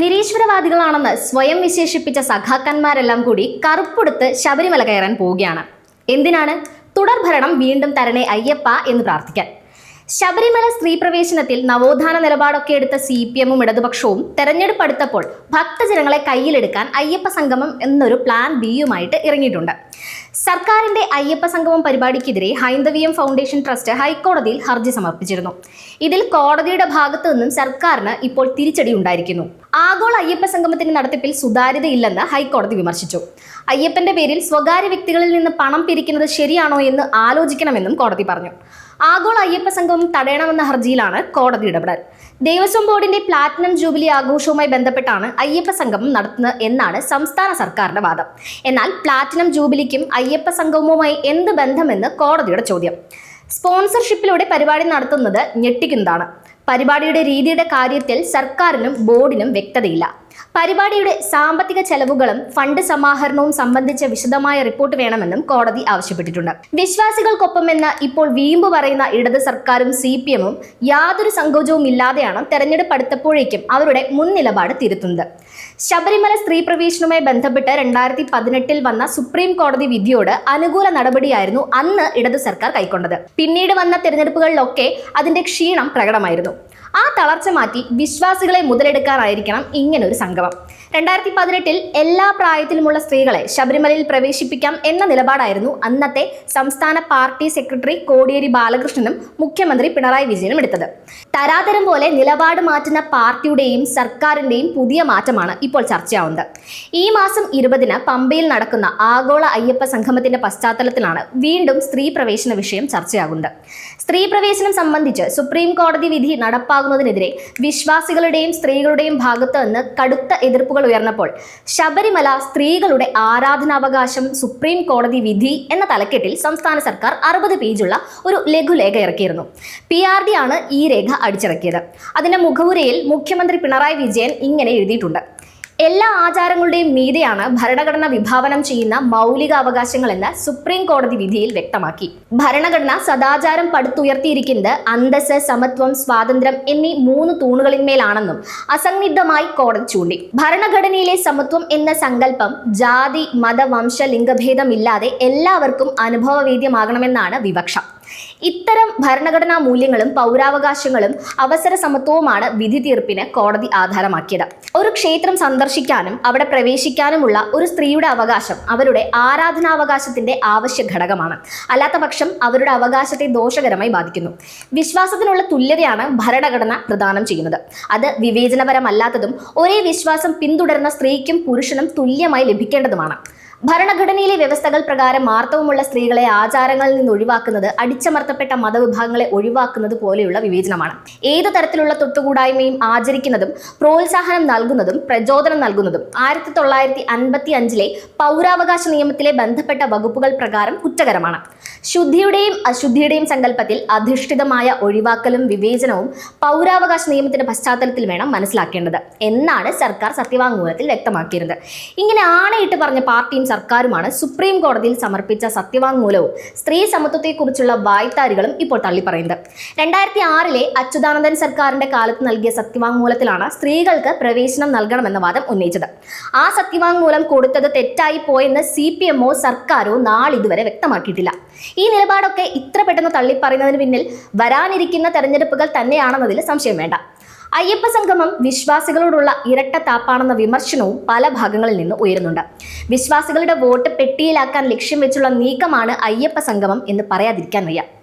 നിരീശ്വരവാദികളാണെന്ന് സ്വയം വിശേഷിപ്പിച്ച സഖാക്കന്മാരെല്ലാം കൂടി കറുപ്പെടുത്ത് ശബരിമല കയറാൻ പോവുകയാണ്. എന്തിനാണ്? തുടർഭരണം വീണ്ടും തരണേ അയ്യപ്പ എന്ന് പ്രാർത്ഥിക്കാൻ. ശബരിമല സ്ത്രീ പ്രവേശനത്തിൽ നവോത്ഥാന നിലപാടൊക്കെ എടുത്ത സി പി എമ്മും ഇടതുപക്ഷവും തെരഞ്ഞെടുപ്പ് അടുത്തപ്പോൾ ഭക്തജനങ്ങളെ കയ്യിലെടുക്കാൻ അയ്യപ്പ സംഗമം എന്നൊരു പ്ലാൻ ബിയുമായിട്ട് ഇറങ്ങിയിട്ടുണ്ട്. സർക്കാരിന്റെ അയ്യപ്പ സംഗമം പരിപാടിക്കെതിരെ ഹൈന്ദവീയം ഫൗണ്ടേഷൻ ട്രസ്റ്റ് ഹൈക്കോടതിയിൽ ഹർജി സമർപ്പിച്ചിരുന്നു. ഇതിൽ കോടതിയുടെ ഭാഗത്തു നിന്നും സർക്കാരിന് ഇപ്പോൾ തിരിച്ചടി ഉണ്ടായിരിക്കുന്നു. ആഗോള അയ്യപ്പ സംഗമത്തിന്റെ നടത്തിപ്പിൽ സുതാര്യതയില്ലെന്ന് ഹൈക്കോടതി വിമർശിച്ചു. അയ്യപ്പന്റെ പേരിൽ സ്വകാര്യ വ്യക്തികളിൽ നിന്ന് പണം പിരിക്കുന്നത് ശരിയാണോ എന്ന് ആലോചിക്കണമെന്നും കോടതി പറഞ്ഞു. ആഗോള അയ്യപ്പ സംഗമം തടയണമെന്ന ഹർജിയിലാണ് കോടതി ഇടപെടൽ. ദേവസ്വം ബോർഡിന്റെ പ്ലാറ്റിനം ജൂബിലി ആഘോഷവുമായി ബന്ധപ്പെട്ടാണ് അയ്യപ്പ സംഗമം നടത്തുന്നത് എന്നാണ് സംസ്ഥാന സർക്കാരിന്റെ വാദം. എന്നാൽ പ്ലാറ്റിനം ജൂബിലിക്കും അയ്യപ്പ സംഗമവുമായി എന്ത് ബന്ധമെന്ന് കോടതിയുടെ ചോദ്യം. സ്പോൺസർഷിപ്പിലൂടെ പരിപാടി നടത്തുന്നത് ഞെട്ടിക്കുന്നതാണ്. പരിപാടിയുടെ രീതിയുടെ കാര്യത്തിൽ സർക്കാരിനും ബോർഡിനും വ്യക്തതയില്ല. പരിപാടിയുടെ സാമ്പത്തിക ചെലവുകളും ഫണ്ട് സമാഹരണവും സംബന്ധിച്ച വിശദമായ റിപ്പോർട്ട് വേണമെന്നും കോടതി ആവശ്യപ്പെട്ടിട്ടുണ്ട്. വിശ്വാസികൾക്കൊപ്പമെന്ന് ഇപ്പോൾ വീമ്പ് പറയുന്ന ഇടത് സർക്കാരും സി പി എമ്മും യാതൊരു സങ്കോചവും ഇല്ലാതെയാണ് തെരഞ്ഞെടുപ്പ് അടുത്തപ്പോഴേക്കും അവരുടെ മുൻ നിലപാട് തിരുത്തുന്നത്. ശബരിമല സ്ത്രീ പ്രവേശനവുമായി ബന്ധപ്പെട്ട് രണ്ടായിരത്തി പതിനെട്ടിൽ വന്ന സുപ്രീം കോടതി വിധിയോട് അനുകൂല നടപടിയായിരുന്നു അന്ന് ഇടത് സർക്കാർ കൈക്കൊണ്ടത്. പിന്നീട് വന്ന തെരഞ്ഞെടുപ്പുകളിലൊക്കെ അതിന്റെ ക്ഷീണം പ്രകടമായിരുന്നു. ആ തളർച്ച മാറ്റി വിശ്വാസികളെ മുതലെടുക്കാനായിരിക്കണം ഇങ്ങനൊരു സംഗമം. രണ്ടായിരത്തി പതിനെട്ടിൽ എല്ലാ പ്രായത്തിലുമുള്ള സ്ത്രീകളെ ശബരിമലയിൽ പ്രവേശിപ്പിക്കാം എന്ന നിലപാടായിരുന്നു അന്നത്തെ സംസ്ഥാന പാർട്ടി സെക്രട്ടറി കോടിയേരി ബാലകൃഷ്ണനും മുഖ്യമന്ത്രി പിണറായി വിജയനും എടുത്തത്. തരാതരം പോലെ നിലപാട് മാറ്റുന്ന പാർട്ടിയുടെയും സർക്കാരിന്റെയും പുതിയ മാറ്റമാണ് ഇപ്പോൾ ചർച്ചയാവുന്നത്. ഈ മാസം ഇരുപതിന് പമ്പയിൽ നടക്കുന്ന ആഗോള അയ്യപ്പ സംഗമത്തിന്റെ പശ്ചാത്തലത്തിലാണ് വീണ്ടും സ്ത്രീ പ്രവേശന വിഷയം ചർച്ചയാകുന്നത്. സ്ത്രീ പ്രവേശനം സംബന്ധിച്ച് സുപ്രീം കോടതി വിധി നടപ്പാകുന്നതിനെതിരെ വിശ്വാസികളുടെയും സ്ത്രീകളുടെയും ഭാഗത്ത് നിന്ന് കടുത്ത എതിർപ്പുകൾ ഉയർന്നപ്പോൾ ശബരിമല സ്ത്രീകളുടെ ആരാധനാവകാശം സുപ്രീം കോടതി വിധി എന്ന തലക്കെട്ടിൽ സംസ്ഥാന സർക്കാർ അറുപത് പേജുള്ള ഒരു ലഘുലേഖ ഇറക്കിയിരുന്നു. പി ആർ ഡി ആണ് ഈ രേഖ അടിച്ചിറക്കിയത്. അതിന്റെ മുഖവുരയിൽ മുഖ്യമന്ത്രി പിണറായി വിജയൻ ഇങ്ങനെ എഴുതിയിട്ടുണ്ട്. എല്ലാ ആചാരങ്ങളുടെയും മീതെയാണ് ഭരണഘടന വിഭാവനം ചെയ്യുന്ന മൗലിക അവകാശങ്ങളെന്ന് സുപ്രീം കോടതി വിധിയിൽ വ്യക്തമാക്കി. ഭരണഘടന സദാചാരം പടുത്തുയർത്തിയിരിക്കുന്നത് അന്തസ് സമത്വം സ്വാതന്ത്ര്യം എന്നീ മൂന്ന് തൂണുകളിന്മേലാണെന്നും അസംഗിഗ്ധമായി കോടതി ചൂണ്ടി. ഭരണഘടനയിലെ സമത്വം എന്ന സങ്കല്പം ജാതി മത വംശ ലിംഗഭേദമില്ലാതെ എല്ലാവർക്കും അനുഭവവേദ്യമാകണമെന്നാണ് വിവക്ഷ. ഇത്തരം ഭരണഘടനാ മൂല്യങ്ങളും പൗരാവകാശങ്ങളും അവസര സമത്വവുമാണ് വിധി തീർപ്പിന് കോടതി ആധാരമാക്കിയത്. ഒരു ക്ഷേത്രം സന്ദർശിക്കാനും അവിടെ പ്രവേശിക്കാനുമുള്ള ഒരു സ്ത്രീയുടെ അവകാശം അവരുടെ ആരാധനാവകാശത്തിന്റെ ആവശ്യ ഘടകമാണ്. അല്ലാത്ത പക്ഷം അവരുടെ അവകാശത്തെ ദോഷകരമായി ബാധിക്കുന്നു. വിശ്വാസത്തിനുള്ള തുല്യതയാണ് ഭരണഘടന പ്രദാനം ചെയ്യുന്നത്. അത് വിവേചനപരമല്ലാത്തതും ഒരേ വിശ്വാസം പിന്തുടരുന്ന സ്ത്രീക്കും പുരുഷനും തുല്യമായി ലഭിക്കേണ്ടതുമാണ്. ഭരണഘടനയിലെ വ്യവസ്ഥകൾ പ്രകാരം മാർത്തവുമുള്ള സ്ത്രീകളെ ആചാരങ്ങളിൽ നിന്ന് ഒഴിവാക്കുന്നത് അടിച്ചമർത്തപ്പെട്ട മതവിഭാഗങ്ങളെ ഒഴിവാക്കുന്നത് പോലെയുള്ള വിവേചനമാണ്. ഏത് തരത്തിലുള്ള തൊട്ടുകൂടായ്മയും ആചരിക്കുന്നതും പ്രോത്സാഹനം നൽകുന്നതും പ്രചോദനം നൽകുന്നതും ആയിരത്തി തൊള്ളായിരത്തി അൻപത്തി അഞ്ചിലെ പൗരാവകാശ നിയമത്തിലെ ബന്ധപ്പെട്ട വകുപ്പുകൾ പ്രകാരം കുറ്റകരമാണ്. ശുദ്ധിയുടെയും അശുദ്ധിയുടെയും സങ്കല്പത്തിൽ അധിഷ്ഠിതമായ ഒഴിവാക്കലും വിവേചനവും പൗരാവകാശ നിയമത്തിന്റെ പശ്ചാത്തലത്തിൽ വേണം മനസ്സിലാക്കേണ്ടത്. എന്നാണ് സർക്കാർ സത്യവാങ്മൂലത്തിൽ വ്യക്തമാക്കിയിരുന്നത്. ഇങ്ങനെ ആണയിട്ട് പറഞ്ഞ പാർട്ടിയും സർക്കാരുമാണ് സുപ്രീം കോടതിയിൽ സമർപ്പിച്ച സത്യവാങ്മൂലവും സ്ത്രീ സമത്വത്തെക്കുറിച്ചുള്ള വായ്ത്താരികളും ഇപ്പോൾ തള്ളി തള്ളിപ്പറയുന്നത്. രണ്ടായിരത്തി ആറിലെ അച്യുതാനന്ദൻ സർക്കാരിന്റെ കാലത്ത് നൽകിയ സത്യവാങ്മൂലത്തിലാണ് സ്ത്രീകൾക്ക് പ്രവേശനം നൽകണമെന്ന വാദം ഉന്നയിച്ചത്. ആ സത്യവാങ്മൂലം കൊടുത്തത് തെറ്റായി പോയെന്ന് സി പി എമ്മോ സർക്കാരോ നാളിതുവരെ വ്യക്തമാക്കിയിട്ടില്ല. ഈ നിലപാടൊക്കെ ഇത്ര പെട്ടെന്ന് തള്ളിപ്പറയുന്നതിന് പിന്നിൽ വരാനിരിക്കുന്ന തെരഞ്ഞെടുപ്പുകൾ തന്നെയാണെന്നതിൽ സംശയം വേണ്ട. അയ്യപ്പ സംഗമം വിശ്വാസികളോടുള്ള ഇരട്ടത്താപ്പാണെന്ന വിമർശനവും പല ഭാഗങ്ങളിൽ നിന്ന് ഉയരുന്നുണ്ട്. വിശ്വാസികളുടെ വോട്ട് പെട്ടിയിലാക്കാൻ ലക്ഷ്യം വെച്ചുള്ള നീക്കമാണ് അയ്യപ്പ സംഗമം എന്ന് പറയാതിരിക്കാൻ വയ്യ.